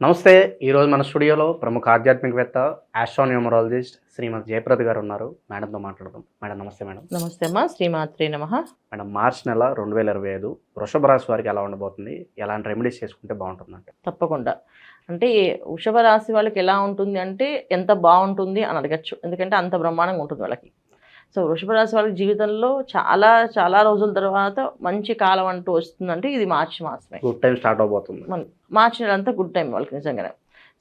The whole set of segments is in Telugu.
నమస్తే ఈరోజు మన స్టూడియోలో ప్రముఖ ఆధ్యాత్మికవేత్త ఆస్ట్రోన్యూమరాలజిస్ట్ శ్రీమతి జయప్రద గారు ఉన్నారు. మేడంతో మాట్లాడదాం. మేడం నమస్తే మేడం. నమస్తే అమ్మా శ్రీమాత్రే నమ. మేడం మార్చ్ నెల రెండు వేల ఇరవై ఐదు వృషభ రాశి వారికి ఎలా ఉండబోతుంది? ఎలాంటి రెమెడీస్ చేసుకుంటే బాగుంటుందంట? తప్పకుండా. అంటే వృషభ రాశి వాళ్ళకి ఎలా ఉంటుంది అంటే ఎంత బాగుంటుంది అని అడగచ్చు. ఎందుకంటే అంత బ్రహ్మాండంగా ఉంటుంది వాళ్ళకి. సో వృషభ రాశి వాళ్ళ జీవితంలో చాలా చాలా రోజుల తర్వాత మంచి కాలం అంటూ వస్తుందంటే ఇది మార్చి మాసమే. గుడ్ టైం స్టార్ట్ అవబోతుంది. మార్చి నెల అంతా గుడ్ టైం వాళ్ళకి నిజంగానే.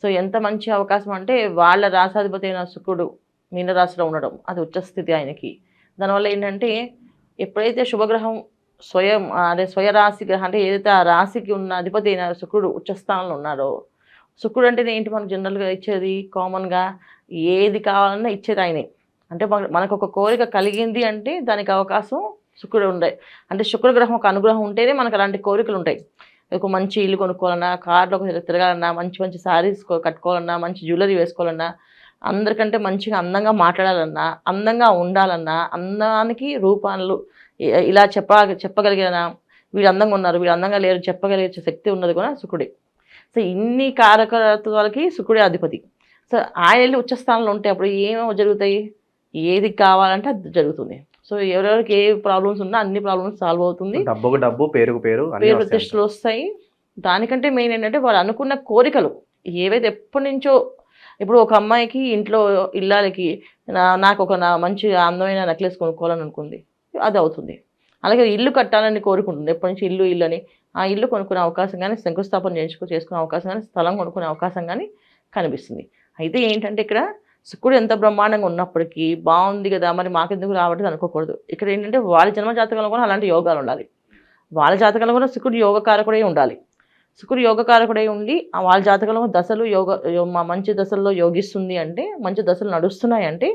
సో ఎంత మంచి అవకాశం అంటే వాళ్ళ రాసాధిపతి అయిన శుక్రుడు మీనరాశిలో ఉండడం అది ఉచ్చస్థితి ఆయనకి. దానివల్ల ఏంటంటే ఎప్పుడైతే శుభగ్రహం స్వయం అదే స్వయ రాశి గ్రహం అంటే ఏదైతే ఆ రాశికి ఉన్న అధిపతి అయిన శుక్రుడు ఉచ్చస్థానంలో ఉన్నాడో శుక్రుడు అంటే ఏంటి మనకు జనరల్గా ఇచ్చేది? కామన్గా ఏది కావాలన్నా ఇచ్చేది ఆయనే. అంటే మనకు ఒక కోరిక కలిగింది అంటే దానికి అవకాశం శుక్రుడు ఉండే. అంటే శుక్రగ్రహం ఒక అనుగ్రహం ఉంటేనే మనకు అలాంటి కోరికలు ఉంటాయి. ఒక మంచి ఇల్లు కొనుక్కోవాలన్నా కార్లో తిరగాలన్నా మంచి మంచి శారీస్ కట్టుకోవాలన్నా మంచి జ్యువెలరీ వేసుకోవాలన్నా అందరికంటే మంచిగా అందంగా మాట్లాడాలన్నా అందంగా ఉండాలన్నా అందానికి రూపాలు ఇలా చెప్ప చెప్పగలిగిన వీళ్ళు అందంగా ఉన్నారు వీళ్ళు అందంగా లేరు చెప్పగలిగే శక్తి ఉన్నది కూడా శుకుడే సో ఇన్ని కారకత్వాలకి శుకుడే అధిపతి. సో ఆయన వెళ్ళి ఉచ్చస్థానంలో ఉంటే అప్పుడు ఏమేమి జరుగుతాయి? ఏది కావాలంటే అది జరుగుతుంది. సో ఎవరెవరికి ఏ ప్రాబ్లమ్స్ ఉన్నా అన్ని ప్రాబ్లమ్స్ సాల్వ్ అవుతుంది. డబ్బుకు డబ్బు పేరుకు పేరు పేరు వస్తాయి ప్రతిష్టలు వస్తాయి. దానికంటే మెయిన్ ఏంటంటే వాళ్ళు అనుకున్న కోరికలు ఏవైతే ఎప్పటి నుంచో ఇప్పుడు ఒక అమ్మాయికి ఇంట్లో ఇల్లాలకి నాకు ఒక నా మంచి అందమైన నెక్లెస్ కొనుక్కోవాలని అనుకుంది. అది అవుతుంది. అలాగే ఇల్లు కట్టాలని కోరుకుంటుంది ఎప్పటి నుంచి ఇల్లు ఇల్లు అని. ఆ ఇల్లు కొనుక్కునే అవకాశం కానీ శంకుస్థాపన చేయించుకో చేసుకునే అవకాశం కానీ స్థలం కొనుక్కునే అవకాశం కానీ కనిపిస్తుంది. అయితే ఏంటంటే ఇక్కడ శుక్రుడు ఎంత బ్రహ్మాండంగా ఉన్నప్పటికీ బాగుంది కదా మరి మాకెందుకు రావట్లేదు అనుకోకూడదు. ఇక్కడ ఏంటంటే వాళ్ళ జన్మ జాతకంలో కూడా అలాంటి యోగాలు ఉండాలి. వాళ్ళ జాతకంలో కూడా శుక్రుడు యోగకారకుడే ఉండాలి. శుక్రుడు యోగకారకుడై ఉండి ఆ వాళ్ళ జాతకంలో దశలు యోగ మా మంచి దశల్లో యోగిస్తుంది అంటే మంచి దశలు నడుస్తున్నాయి అంటే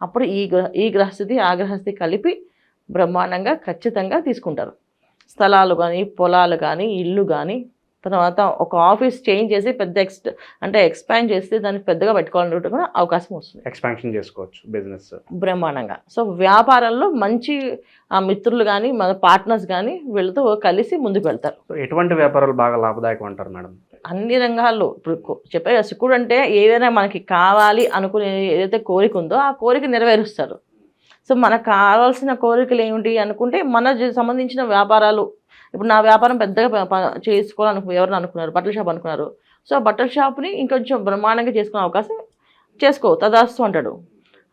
అప్పుడు ఈ గ్రహ ఈ గ్రహస్థితి ఆ గ్రహస్థితి కలిపి బ్రహ్మాండంగా ఖచ్చితంగా తీసుకుంటారు. స్థలాలు కానీ పొలాలు కానీ ఇల్లు కానీ తర్వాత ఒక ఆఫీస్ చేంజ్ చేసి పెద్ద ఎక్స్ట్ అంటే ఎక్స్పాండ్ చేస్తే దాన్ని పెద్దగా పెట్టుకోవాలంటే కూడా అవకాశం వస్తుంది. ఎక్స్పాన్షన్ చేసుకోవచ్చు బిజినెస్ బ్రహ్మాండంగా. సో వ్యాపారంలో మంచి ఆ మిత్రులు కానీ మన పార్ట్నర్స్ కానీ వీళ్ళతో కలిసి ముందుకు వెళ్తారు. ఎటువంటి వ్యాపారాలు బాగా లాభదాయకం అంటారు మేడం? అన్ని రంగాల్లో. ఇప్పుడు చెప్పే కదా, శుక్రుడు అంటే ఏదైనా మనకి కావాలి అనుకునే ఏదైతే కోరిక ఉందో ఆ కోరిక నెరవేరుస్తారు. సో మనకు కావాల్సిన కోరికలు ఏమిటి అనుకుంటే మన సంబంధించిన వ్యాపారాలు ఇప్పుడు నా వ్యాపారం పెద్దగా ప- ప- చేసుకోవాలనుకు ఎవరిని అనుకున్నారు బట్టల షాప్ అనుకున్నారు. సో బట్టల షాప్ని ఇంకొంచెం బ్రహ్మాండంగా చేసుకునే అవకాశం చేసుకో తదాస్తు అంటాడు.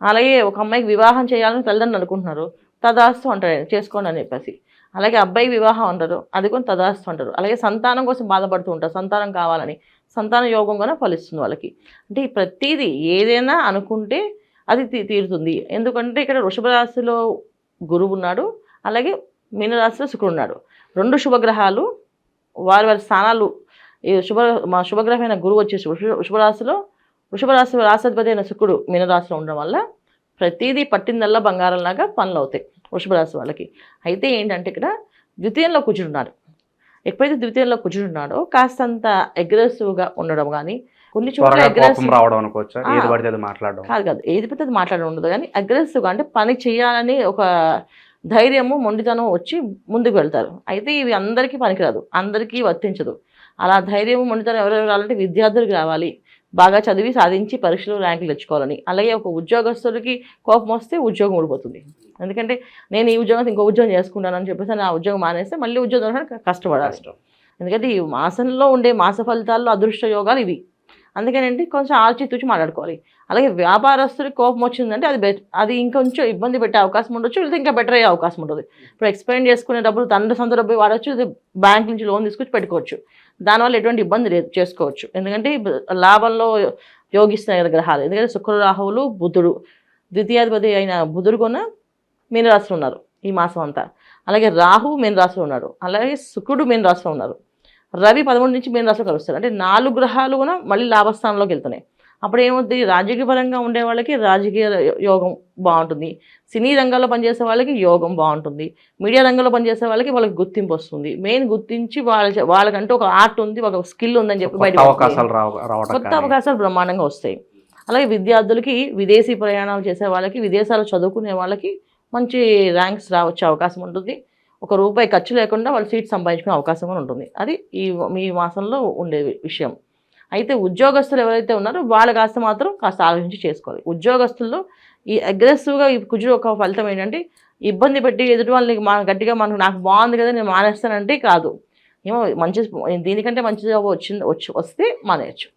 అలాగే ఒక అమ్మాయికి వివాహం చేయాలని తల్లిదండ్రులు అనుకుంటున్నారు తదాస్తు అంటాడు చేసుకోండి అని చెప్పేసి. అలాగే అబ్బాయికి వివాహం అంటారు అది కూడా తదాస్తు అంటారు. అలాగే సంతానం కోసం బాధపడుతూ ఉంటారు సంతానం కావాలని. సంతాన యోగం కూడా ఫలిస్తుంది వాళ్ళకి. అంటే ప్రతిదీ ఏదైనా అనుకుంటే అది తీ- తీరుతుంది. ఎందుకంటే ఇక్కడ వృషభ రాశిలో గురువు ఉన్నాడు అలాగే మీనరాశిలో శుక్రుడు ఉన్నాడు. రెండు శుభగ్రహాలు వారి వారి స్థానాలు ఈ శుభ మా శుభగ్రహమైన గురువు వచ్చేసి వృషభరాశిలో వృషభరాశి రాశాధిపతి అయిన శుక్రుడు మీనరాశిలో ఉండడం వల్ల ప్రతిదీ పట్టిందల్లా బంగారంలాగా పనులు అవుతాయి వృషభరాశి వాళ్ళకి. అయితే ఏంటంటే ఇక్కడ ద్వితీయంలో కూర్చుంటున్నారు ఎప్పుడైతే ద్వితీయంలో కూర్చుంటున్నాడో కాస్తంత అగ్రెసివ్గా ఉండడం కానీ కొన్ని చోట్ల అగ్రెసివ్ రావడం అనుకోవచ్చా. ఏది పడితే మాట్లాడడం. కాదు కాదు ఏది పెద్ద మాట్లాడడం ఉండదు కానీ అగ్రెసివ్గా అంటే పని చేయాలని ఒక ధైర్యము మొండితనం వచ్చి ముందుకు వెళ్తారు. అయితే ఇవి అందరికీ పనికిరాదు. అందరికీ వర్తించదు. అలా ధైర్యము మొండితనం ఎవరెవరు రావాలంటే విద్యార్థులకు రావాలి. బాగా చదివి సాధించి పరీక్షలు ర్యాంకులు తెచ్చుకోవాలని. అలాగే ఒక ఉద్యోగస్తుడికి కోపం వస్తే ఉద్యోగం ఊడిపోతుంది. ఎందుకంటే నేను ఈ ఉద్యోగం ఇంకో ఉద్యోగం చేసుకుంటానని చెప్పేసి నా ఉద్యోగం మానేస్తే మళ్ళీ ఉద్యోగం కష్టపడాలి. కష్టం. ఎందుకంటే ఈ మాసంలో ఉండే మాస ఫలితాల్లో అదృష్ట యోగాలు ఇవి. అందుకనంటే కొంచెం ఆచితూచి మాట్లాడుకోవాలి. అలాగే వ్యాపారస్తుడికి కోపం వచ్చిందంటే అది అది ఇంకొంచెం ఇబ్బంది పెట్టే అవకాశం ఉండొచ్చు లేదా ఇంకా బెటర్ అయ్యే అవకాశం ఉంటుంది ఇప్పుడు ఎక్స్పెండ్ చేసుకునే డబ్బులు తండ్రి సొంత డబ్బు వాడచ్చు బ్యాంక్ నుంచి లోన్ తీసుకొచ్చి పెట్టుకోవచ్చు. దానివల్ల ఎటువంటి ఇబ్బంది చేసుకోవచ్చు. ఎందుకంటే లాభంలో యోగిస్తున్నాయి కదా గ్రహాలు. ఎందుకంటే శుక్ర రాహువులు బుధుడు ద్వితీయాధిపతి అయిన బుధుడు కొన్న మీనరాశిలో ఉన్నారు ఈ మాసం అంతా. అలాగే రాహు మీన రాశిలో ఉన్నాడు. అలాగే శుక్రుడు మీన రాశిలో ఉన్నారు. రవి పదమూడు నుంచి మీన రాశిలో కలుస్తారు. అంటే నాలుగు గ్రహాలు కూడా మళ్ళీ లాభస్థానంలోకి వెళ్తున్నాయి. అప్పుడు ఏమవుతుంది రాజకీయ పరంగా ఉండే వాళ్ళకి రాజకీయ యోగం బాగుంటుంది. సినీ రంగంలో పనిచేసే వాళ్ళకి యోగం బాగుంటుంది. మీడియా రంగంలో పనిచేసే వాళ్ళకి వాళ్ళకి గుర్తింపు వస్తుంది. మెయిన్ గుర్తించి వాళ్ళ వాళ్ళకంటూ ఒక ఆర్ట్ ఉంది ఒక స్కిల్ ఉందని చెప్పి బయట కొత్త. అవకాశాలు బ్రహ్మాండంగా వస్తాయి. అలాగే విద్యార్థులకి విదేశీ ప్రయాణాలు చేసే వాళ్ళకి విదేశాలు చదువుకునే వాళ్ళకి మంచి ర్యాంక్స్ రావచ్చే అవకాశం ఉంటుంది. ఒక రూపాయి ఖర్చు లేకుండా వాళ్ళు సీట్ సంపాదించుకునే అవకాశం కూడా ఉంటుంది. అది ఈ మీ మాసంలో ఉండే విషయం. అయితే ఉద్యోగస్తులు ఎవరైతే ఉన్నారో వాళ్ళు కాస్త మాత్రం కాస్త ఆలోచించి చేసుకోవాలి. ఉద్యోగస్తుల్లో ఈ అగ్రెసివ్గా ఈ కుజుడు ఒక ఫలితం ఏంటంటే ఇబ్బంది పెట్టి ఎదుటి వాళ్ళని మా గట్టిగా మనకు నాకు బాగుంది కదా నేను మానేస్తానంటే కాదు. ఏమో మంచి దీనికంటే మంచి జాబ్ వచ్చింది వచ్చి వస్తే మానేయచ్చు.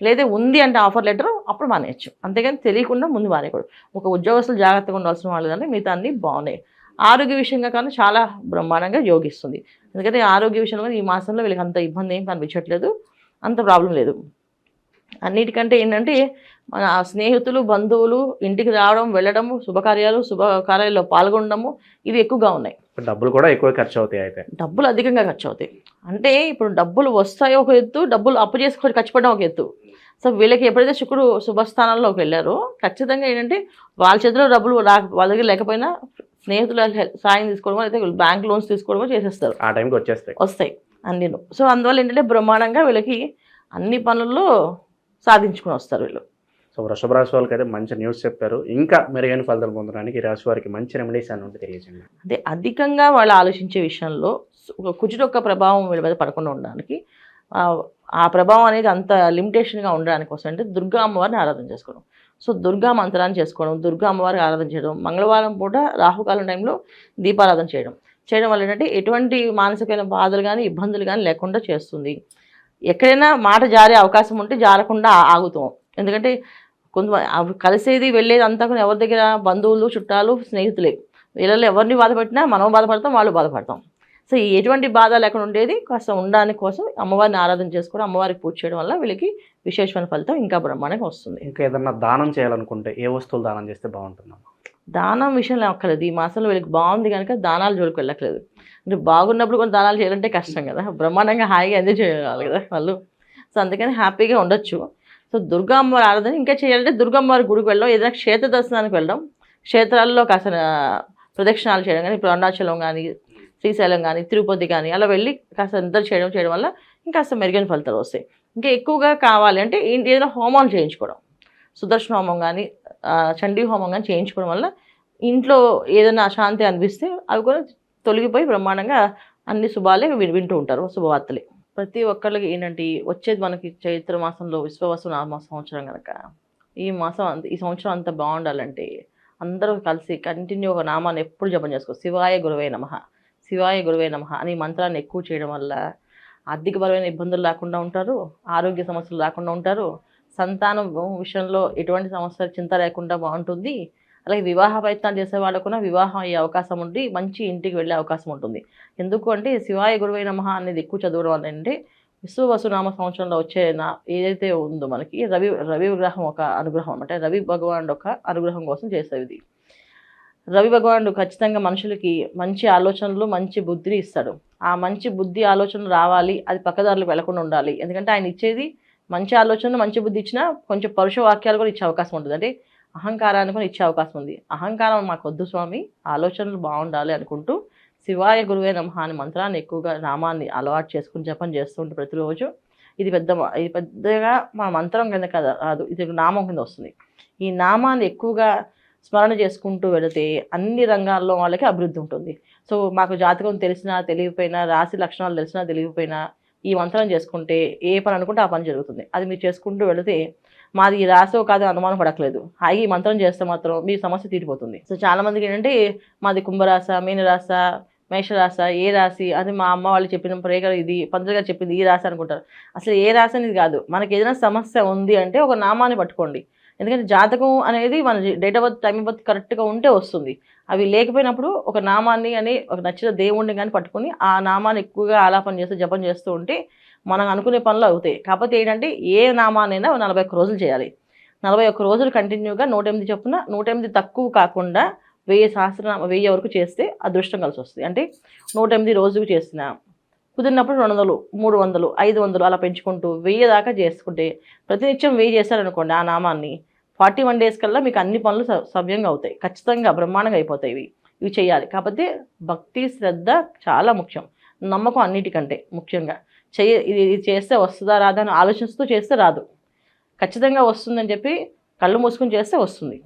లేదా ఉంది అంటే ఆఫర్ లెటర్ అప్పుడు మానేయచ్చు. అంతేగాని తెలియకుండా ముందు మానేయకూడదు. ఒక ఉద్యోగస్తులు జాగ్రత్తగా ఉండాల్సిన వాళ్ళు కానీ మిగతా అన్నీ బాగున్నాయి. ఆరోగ్య విషయంగా కానీ చాలా బ్రహ్మాండంగా యోగిస్తుంది. ఎందుకంటే ఆరోగ్య విషయంలో కానీ ఈ మాసంలో వీళ్ళకి అంత ఇబ్బంది ఏం కనిపించట్లేదు. అంత ప్రాబ్లం లేదు. అన్నిటికంటే ఏంటంటే మన స్నేహితులు బంధువులు ఇంటికి రావడం వెళ్ళడం శుభకార్యాలు శుభకార్యాల్లో పాల్గొనడము ఇవి ఎక్కువగా ఉన్నాయి. డబ్బులు కూడా ఎక్కువ ఖర్చు అవుతాయి అయితే. డబ్బులు అధికంగా ఖర్చు అవుతాయి అంటే ఇప్పుడు డబ్బులు వస్తాయో ఒక ఎత్తు డబ్బులు అప్పు చేసుకొని ఖర్చు పెట్టడం ఒక ఎత్తు. సో వీళ్ళకి ఎప్పుడైతే శుక్రుడు శుభస్థానంలోకి వెళ్ళారో ఖచ్చితంగా ఏంటంటే వాళ్ళ చేతిలో డబ్బులు రా వాళ్ళ దగ్గర లేకపోయినా స్నేహితుల సాయం తీసుకోవడమో అయితే బ్యాంక్ లోన్స్ తీసుకోవడమో చేసేస్తారు. ఆ టైంకి వచ్చేస్తాయి. వస్తాయి అన్నీ సో అందువల్ల ఏంటంటే బ్రహ్మాండంగా వీళ్ళకి అన్ని పనుల్లో సాధించుకుని వస్తారు వీళ్ళు. సో వృషభ రాశి వాళ్ళకి అయితే మంచి న్యూస్ చెప్పారు. ఇంకా మెరుగైన ఫలితాలు పొందడానికి ఈ రాశి వారికి మంచి రెమెడీస్ అని ఉంటే తెలియజేయండి. అదే అధికంగా వాళ్ళు ఆలోచించే విషయంలో ఒక కుజుడు యొక్క ప్రభావం వీళ్ళ మీద పడకుండా ఉండడానికి ఆ, ఆ ప్రభావం అనేది అంత లిమిటేషన్గా ఉండడానికి కోసం అంటే దుర్గా అమ్మవారిని ఆరాధన చేసుకోవడం. సో దుర్గా మంత్రాన్ని చేసుకోవడం దుర్గా అమ్మవారికి ఆరాధన చేయడం మంగళవారం పూట రాహుకాలం టైంలో దీపారాధన చేయడం. చేయడం వల్ల ఏంటంటే ఎటువంటి మానసికమైన బాధలు కానీ ఇబ్బందులు కానీ లేకుండా చేస్తుంది. ఎక్కడైనా మాట జారే అవకాశం ఉంటే జారకుండా ఆగుతాం. ఎందుకంటే కొంత అవి కలిసేది వెళ్ళేది అంతా కూడా ఎవరి దగ్గర బంధువులు చుట్టాలు స్నేహితులే. వీళ్ళలో ఎవరిని బాధపెట్టినా మనం బాధపడతాం వాళ్ళు బాధపడతాం. సో ఎటువంటి బాధ లేకుండా ఉండేది. కాస్త ఉండడానికి కోసం అమ్మవారిని ఆరాధన చేసుకోవడం అమ్మవారికి పూజ చేయడం వల్ల వీళ్ళకి విశేషమైన ఫలితం ఇంకా బ్రహ్మాండంగా వస్తుంది. ఇంకా ఏదన్నా దానం చేయాలనుకుంటే ఏ వస్తువులు దానం చేస్తే బాగుంటుందమ్మా దానం విషయంలో అక్కర్లేదు ఈ మాసంలో వీళ్ళకి బాగుంది కనుక దానాలు జోలికి వెళ్ళట్లేదు అంటే బాగున్నప్పుడు కొన్ని దానాలు చేయాలంటే కష్టం కదా. బ్రహ్మాండంగా హాయిగా ఎంజాయ్ చేయాలి కదా వాళ్ళు. సో అందుకని హ్యాపీగా ఉండొచ్చు. సో దుర్గా అమ్మవారి ఆరాధన ఇంకా చేయాలంటే దుర్గా అమ్మవారి గుడికి వెళ్ళడం ఏదైనా క్షేత్ర దర్శనానికి వెళ్ళడం క్షేత్రాల్లో కాస్త ఆ, ప్రదక్షిణాలు చేయడం కానీ ఇప్పుడు అరుణాచలం కానీ శ్రీశైలం కానీ తిరుపతి కానీ అలా వెళ్ళి కాస్త నిద్ర చేయడం చేయడం వల్ల ఇంకాస్త మెరుగైన ఫలితాలు వస్తాయి. ఇంకా ఎక్కువగా కావాలి అంటే ఏంటి ఏదైనా హోమాలు చేయించుకోవడం. సుదర్శన హోమం కానీ చండీ హోమం కానీ చేయించుకోవడం వల్ల ఇంట్లో ఏదైనా అశాంతి అనిపిస్తే అవి కూడా తొలగిపోయి బ్రహ్మాండంగా అన్ని శుభాలే వింటూ ఉంటారు శుభవార్తలే. ప్రతి ఒక్కరికి ఏంటంటే వచ్చేది మనకి చైత్ర మాసంలో విశ్వవసు నామ సంవత్సరం కనుక ఈ మాసం అంత ఈ సంవత్సరం అంత బాగుండాలంటే అందరూ కలిసి కంటిన్యూ ఒక నామాన్ని ఎప్పుడు జపం చేసుకో శివాయ గురువే నమ. శివాయ గురువే నమ అని మంత్రాన్ని ఎక్కువ చేయడం వల్ల ఆర్థికపరమైన ఇబ్బందులు లేకుండా ఉంటారు ఆరోగ్య సమస్యలు లేకుండా ఉంటారు సంతానం విషయంలో ఎటువంటి సమస్య చింత లేకుండా బాగుంటుంది. అలాగే వివాహ ప్రయత్నాలు చేసే వాళ్ళకు కూడా వివాహం అయ్యే అవకాశం ఉండి మంచి ఇంటికి వెళ్ళే అవకాశం ఉంటుంది. ఎందుకు అంటే శివాయ గురువై నమ అనేది ఎక్కువ చదవడం వల్ల అంటే విశ్వవసునామ సంవత్సరంలో వచ్చే నా ఏదైతే ఉందో మనకి రవి రవి గ్రహం ఒక అనుగ్రహం అంటే రవి భగవానుడు ఒక అనుగ్రహం కోసం చేసేది. రవి భగవానుడు ఖచ్చితంగా మనుషులకి మంచి ఆలోచనలు మంచి బుద్ధిని ఇస్తాడు. ఆ మంచి బుద్ధి ఆలోచనలు రావాలి అది పక్కదారులకు వెళ్ళకుండా ఉండాలి. ఎందుకంటే ఆయన ఇచ్చేది మంచి ఆలోచనలు మంచి బుద్ధి ఇచ్చినా కొంచెం పరుష వాక్యాలు కూడా ఇచ్చే అవకాశం ఉంటుంది. అంటే అహంకారాన్ని కూడా ఇచ్చే అవకాశం ఉంది. అహంకారం మాకు వద్దు స్వామి ఆలోచనలు బాగుండాలి అనుకుంటూ శివాయ గురువే నమః అనే మంత్రాన్ని ఎక్కువగా నామాన్ని అలవాటు చేసుకుని జపం చేస్తుంటే ప్రతిరోజు. ఇది పెద్ద ఇది పెద్దగా మా మంత్రం కింద కదా రాదు ఇది నామం కింద వస్తుంది. ఈ నామాన్ని ఎక్కువగా స్మరణ చేసుకుంటూ వెళితే అన్ని రంగాల్లో వాళ్ళకి అభివృద్ధి ఉంటుంది. సో మాకు జాతకం తెలిసినా తెలియకపోయినా రాశి లక్షణాలు తెలిసినా తెలియకపోయినా ఈ మంత్రం చేసుకుంటే ఏ పని అనుకుంటే ఆ పని జరుగుతుంది. అది మీరు చేసుకుంటూ వెళితే మాది ఈ రాసో కాదు అనుమానం పడట్లేదు హాయిగా ఈ మంత్రం చేస్తే మాత్రం మీ సమస్య తీరిపోతుంది. సో చాలామందికి ఏంటంటే మాది కుంభరాస మీనరాశ మేషరాశ ఏ రాశి అది మా అమ్మ వాళ్ళు చెప్పిన ప్రేగ ఇది పంతులు గారు చెప్పింది ఈ రాశి అనుకుంటారు. అసలు ఏ రాశి అనేది కాదు. మనకి ఏదైనా సమస్య ఉంది అంటే ఒక నామాన్ని పట్టుకోండి. ఎందుకంటే జాతకం అనేది మన date of birth time of birth కరెక్ట్గా ఉంటే వస్తుంది. అవి లేకపోయినప్పుడు ఒక నామాన్ని అని ఒక నచ్చిన దేవుణ్ణి కానీ పట్టుకొని ఆ నామాన్ని ఎక్కువగా ఆలాపన చేస్తూ జపం చేస్తూ ఉంటే మనం అనుకునే పనులు అవుతాయి. కాకపోతే ఏంటంటే ఏ నామానైనా నలభై ఒక్క రోజులు చేయాలి. నలభై ఒక్క రోజులు కంటిన్యూగా నూట ఎనిమిది చొప్పున నూట ఎనిమిది తక్కువ కాకుండా వెయ్యి సహస్రనామ వెయ్యి వరకు చేస్తే అదృష్టం కలిసి వస్తుంది. అంటే నూట ఎనిమిది రోజుకు చేసిన కుదిరినప్పుడు రెండు వందలు మూడు వందలు ఐదు వందలు అలా పెంచుకుంటూ వెయ్యి దాకా చేసుకుంటే ప్రతినిత్యం వెయ్యి చేశారనుకోండి ఆ నామాన్ని ఫార్టీ వన్ డేస్ కల్లా మీకు అన్ని పనులు స- సవ్యంగా అవుతాయి. ఖచ్చితంగా బ్రహ్మాండంగా అయిపోతాయి ఇవి. ఇవి చేయాలి. కాకపోతే భక్తి శ్రద్ధ చాలా ముఖ్యం. నమ్మకం అన్నిటికంటే ముఖ్యంగా. చేయ ఇది ఇది చేస్తే వస్తుందా రాదా అని ఆలోచిస్తూ చేస్తే రాదు. ఖచ్చితంగా వస్తుందని చెప్పి కళ్ళు మూసుకుని చేస్తే వస్తుంది.